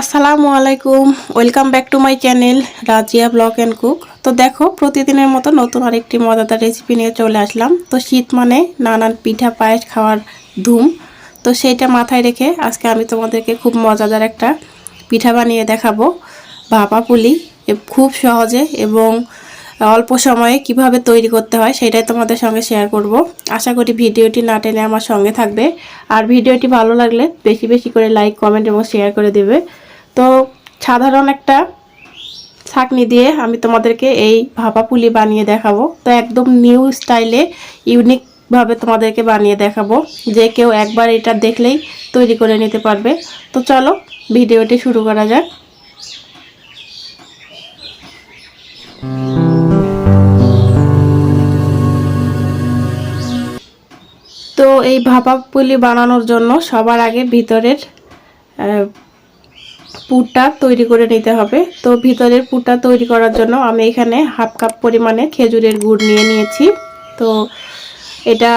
আসসালামু আলাইকুম, welcome back to my channel Razia blog and cook. তো দেখো, প্রতিদিনের মতো নতুন আরেকটি মজাদার রেসিপি নিয়ে চলে আসলাম। তো শীত মানে নানান পিঠা পায়েস খাওয়ার ধুম। তো সেইটা মাথায় রেখে আজকে আমি তোমাদেরকে খুব মজাদার একটা পিঠা বানিয়ে দেখাবো। ভাপা পুলি খুব সহজে এবং অল্প সময়ে কীভাবে তৈরি করতে হয় সেটাই তোমাদের সঙ্গে শেয়ার করব। আশা করি ভিডিওটি না টেনে আমার সঙ্গে থাকবে। আর ভিডিওটি ভালো লাগলে বেশি বেশি করে লাইক কমেন্ট এবং শেয়ার করে দেবে। তো সাধারণ একটা ছাকনি দিয়ে আমি তোমাদেরকে এই ভাপা পুলি বানিয়ে দেখাবো। তো একদম নিউ স্টাইলে ইউনিকভাবে তোমাদেরকে বানিয়ে দেখাবো। যে কেউ একবার এটা দেখলেই তৈরি করে নিতে পারবে। তো চলো ভিডিওটি শুরু করা যাক। তো এই ভাপা পুলি বানানোর জন্য সবার আগে ভিতরের পুরটা তৈরি করে নিতে হবে। তো ভিতরের পুরটা তৈরি করার জন্য আমি এখানে হাফ কাপ পরিমাণে খেজুরের গুড় নিয়ে নিয়েছি। তো এটা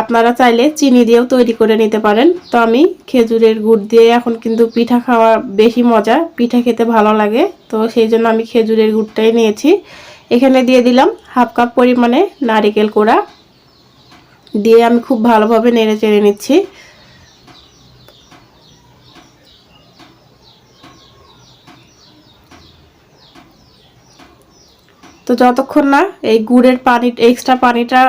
আপনারা চাইলে চিনি দিয়েও তৈরি করে নিতে পারেন। তো আমি খেজুরের গুড় দিয়ে এখন কিন্তু পিঠা খাওয়া বেশি মজা, পিঠা খেতে ভালো লাগে। তো সেই জন্য আমি খেজুরের গুড়টাই নিয়েছি। এখানে দিয়ে দিলাম হাফ কাপ পরিমাণে নারিকেল কোড়া। দিয়ে আমি খুব ভালোভাবে নেড়ে চেড়ে নিচ্ছি। তো যতক্ষণ না এই গুড়ের পানি এক্সট্রা পানিটা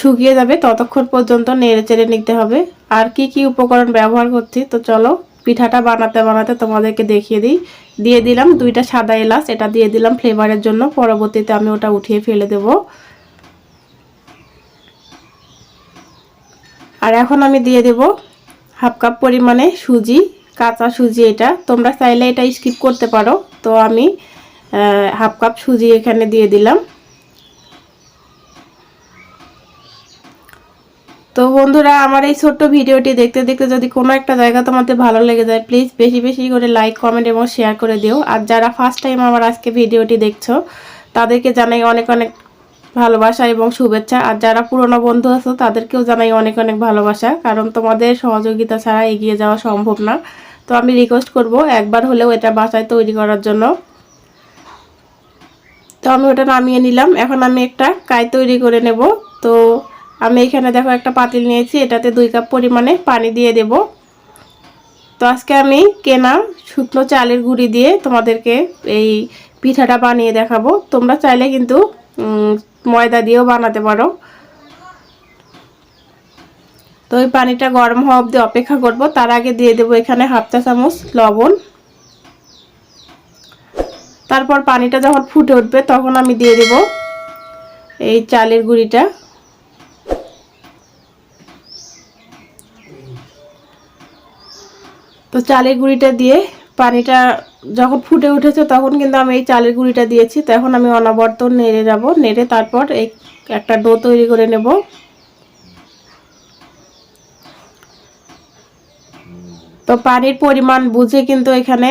শুকিয়ে যাবে, ততক্ষণ পর্যন্ত নেড়ে চেড়ে নিতে হবে। আর কি কি উপকরণ ব্যবহার করছি, তো চলো পিঠাটা বানাতে বানাতে তোমাদেরকে দেখিয়ে দিই। দিয়ে দিলাম দুইটা সাদা এলাচ, এটা দিয়ে দিলাম ফ্লেভারের জন্য, পরবর্তীতে আমি ওটা উঠিয়ে ফেলে দেব। আর এখন আমি দিয়ে দেব হাফ কাপ পরিমাণে সুজি, কাঁচা সুজি এটা। তোমরা চাইলে এটা স্কিপ করতে পারো। তো আমি হাফ কাপ সুজি এখানে দিয়ে দিলাম। তো বন্ধুরা, আমার এই ছোট্ট ভিডিওটি দেখতে দেখতে যদি কোনো একটা জায়গা তোমাদের ভালো লেগে যায় প্লিজ বেশি বেশি করে লাইক কমেন্ট এবং শেয়ার করে দিও। আর যারা ফার্স্ট টাইম আমার আজকে ভিডিওটি দেখছ, তাদেরকে জানাই অনেক অনেক ভালোবাসা এবং শুভেচ্ছা। আর যারা পুরনো বন্ধু আছো, তাদেরকেও জানাই অনেক অনেক ভালোবাসা। কারণ তোমাদের সহযোগিতা ছাড়া এগিয়ে যাওয়া সম্ভব না। তো আমি রিকোয়েস্ট করব, একবার হলেও এটা বাসায় তৈরি করার জন্য। তো আমি ওটা নামিয়ে নিলাম। এখন আমি একটা কাই তৈরি করে নেব। তো আমি এখানে দেখো একটা পাতিল নিয়েছি। এটাতে দুই কাপ পরিমাণে পানি দিয়ে দেব। তো আজকে আমি কেনা শুকনো চালের গুঁড়ি দিয়ে তোমাদেরকে এই পিঠাটা বানিয়ে দেখাবো। তোমরা চাইলে কিন্তু ময়দা দিয়েও বানাতে পারো। তো ওই পানিটা গরম হওয়া অবধি অপেক্ষা করব। তার আগে দিয়ে দেবো এখানে হাফ চা চামচ লবণ। তারপর পানিটা যখন ফুটে উঠবে, তখন আমি দিয়ে দেব এই চালের গুঁড়িটা। তো চালের গুঁড়িটা দিয়ে পানিটা যখন ফুটে উঠেছে তখন কিন্তু আমি এই চালের গুঁড়িটা দিয়েছি, তো এখন আমি অনবর্ত নেড়ে যাব। নেড়ে তারপর এই একটা ডো তৈরি করে নেব। তো পানির পরিমাণ বুঝে কিন্তু এখানে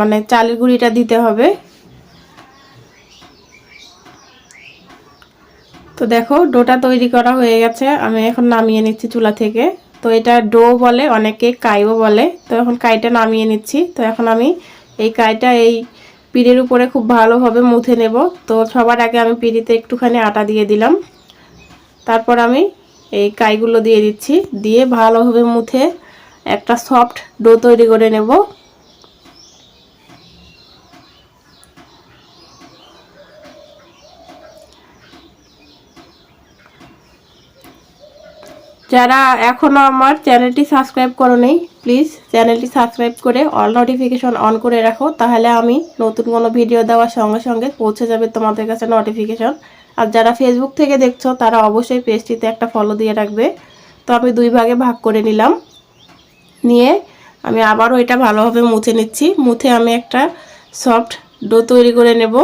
মানে চালের গুঁড়িটা দিতে হবে। তো দেখো, ডোটা তৈরি করা হয়ে গেছে। আমি এখন নামিয়ে নিচ্ছি চুলা থেকে। তো এটা ডো বলে, অনেকে কাইও বলে। তো এখন কাইটা নামিয়ে নিচ্ছি। তো এখন আমি এই কাইটা এই পিঁড়ির উপরে খুব ভালোভাবে মুথে নেব। তো সবার আগে আমি পিড়িতে একটুখানি আটা দিয়ে দিলাম। তারপর আমি এই কাইগুলো দিয়ে দিচ্ছি। দিয়ে ভালোভাবে মুথে একটা সফট ডো তৈরি করে নেব। যারা এখনও আমার চ্যানেলটি সাবস্ক্রাইব করো নেই প্লিজ চ্যানেলটি সাবস্ক্রাইব করে অল নোটিফিকেশন অন করে রাখো, তাহলে আমি নতুন কোনো ভিডিও দেওয়ার সঙ্গে সঙ্গে পৌঁছে যাবে তোমাদের কাছে নোটিফিকেশন আর যারা ফেসবুক থেকে দেখছ, তারা অবশ্যই পেজটিতে একটা ফলো দিয়ে রাখবে। তো আমি দুই ভাগে ভাগ করে নিলাম। নিয়ে আমি আবারও এটা ভালোভাবে মুছে নিচ্ছি। মুছে আমি একটা সফট ডো তৈরি করে নেব।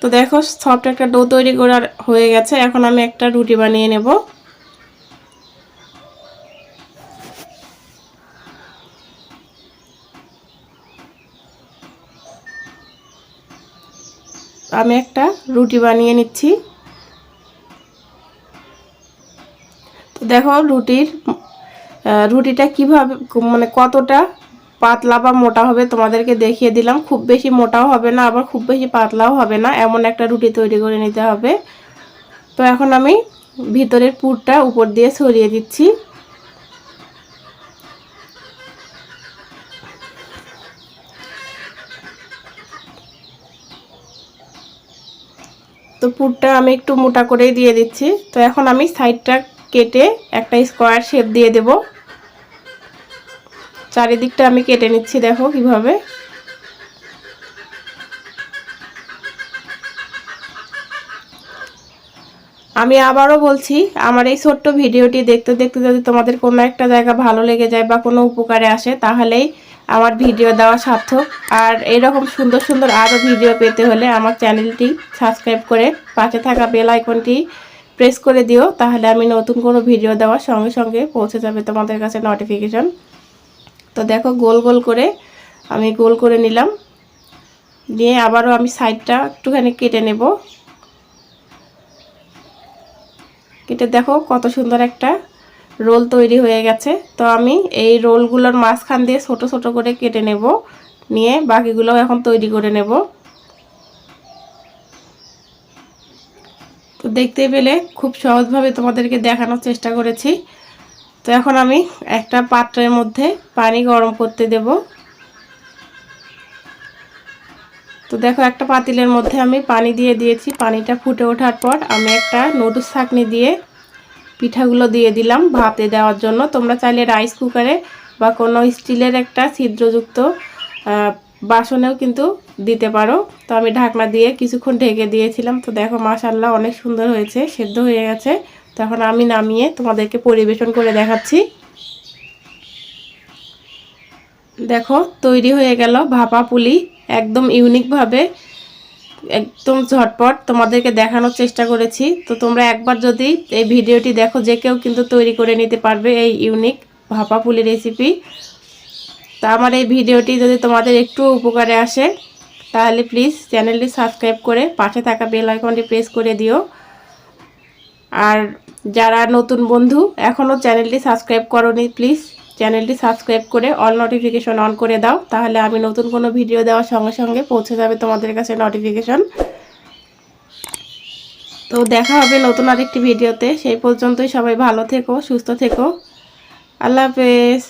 তো দেখো সফট একটা ডো তৈরি করার হয়ে গেছে। এখন আমি একটা রুটি বানিয়ে নেব। আমি একটা রুটি বানিয়ে নিচ্ছি। তো দেখো রুটির রুটিটা কীভাবে মানে কতটা পাতলা বা মোটা হবে তোমাদেরকে দেখিয়ে দিলাম। খুব বেশি মোটাও হবে না, আবার খুব বেশি পাতলাও হবে না। এমন একটা রুটি তৈরি করে নিতে হবে। তো এখন আমি ভিতরের পুরটা উপর দিয়ে ছড়িয়ে দিচ্ছি। তো পুরটা আমি একটু মোটা করেই দিয়ে দিচ্ছি। তো এখন আমি সাইডটা কেটে একটা স্কোয়ার শেপ দিয়ে দেব। চারিদিকটা আমি কেটে নিচ্ছি, দেখো কীভাবে। আমি আবারও বলছি, আমার এই ছোট্ট ভিডিওটি দেখতে দেখতে যদি তোমাদের কোনো একটা জায়গা ভালো লেগে যায় বা কোনো উপকারে আসে, তাহলেই আমার ভিডিও দেওয়া সার্থক। আর এরকম সুন্দর সুন্দর আরও ভিডিও পেতে হলে আমার চ্যানেলটি সাবস্ক্রাইব করে পাশে থাকা বেল আইকনটি প্রেস করে দিও, তাহলে আমি নতুন কোনো ভিডিও দেওয়ার সঙ্গে সঙ্গে পৌঁছে যাবে তোমাদের কাছে নোটিফিকেশন তো দেখো, গোল গোল করে আমি গোল করে নিলাম। নিয়ে আবারও আমি সাইডটা একটুখানি কেটে নেব। কেটে দেখো কত সুন্দর একটা রোল তৈরি হয়ে গেছে। তো আমি এই রোলগুলোর মাঝখান দিয়ে ছোট ছোট করে কেটে নেব। নিয়ে বাকিগুলো এখন তৈরি করে নেব। তো দেখতে পেলে খুব সহজভাবে তোমাদেরকে দেখানোর চেষ্টা করেছি। তো এখন আমি একটা পাত্রের মধ্যে পানি গরম করতে দেব। তো দেখো, একটা পাতিলের মধ্যে আমি পানি দিয়ে দিয়েছি। পানিটা ফুটে ওঠার পর আমি একটা নুডলস ছাঁকনি দিয়ে পিঠাগুলো দিয়ে দিলাম ভাতে দেওয়ার জন্য। তোমরা চাইলে রাইস কুকারে বা কোনো স্টিলের একটা ছিদ্রযুক্ত বাসনেও কিন্তু দিতে পারো। তো আমি ঢাকনা দিয়ে কিছুক্ষণ ঢেকে দিয়েছিলাম। তো দেখো মাশাল্লাহ অনেক সুন্দর হয়েছে, সেদ্ধ হয়ে গেছে। তখন আমি নামিয়ে তোমাদেরকে পরিবেশন করে দেখাচ্ছি। দেখো তৈরি হয়ে গেল ভাপা পুলি, একদম ইউনিকভাবে একদম ঝটপট তোমাদেরকে দেখানোর চেষ্টা করেছি। তো তোমরা একবার যদি এই ভিডিওটি দেখো, যে কেউ কিন্তু তৈরি করে নিতে পারবে এই ইউনিক ভাপা পুলি রেসিপি তা আমার এই ভিডিওটি যদি তোমাদের একটু উপকারে আসে, তাহলে প্লিজ চ্যানেলটি সাবস্ক্রাইব করে পাশে থাকা বেল আইকনটি প্রেস করে দিও। আর যারা নতুন বন্ধু এখনও চ্যানেলটি সাবস্ক্রাইব করনি প্লিজ চ্যানেলটি সাবস্ক্রাইব করে অল নোটিফিকেশন অন করে দাও, তাহলে আমি নতুন কোনো ভিডিও দেওয়ার সঙ্গে সঙ্গে পৌঁছে যাবে তোমাদের কাছে নোটিফিকেশন তো দেখা হবে নতুন আরেকটি ভিডিওতে সেই পর্যন্তই সবাই ভালো থেকো, সুস্থ থেকো। আল্লাহ হাফেজ।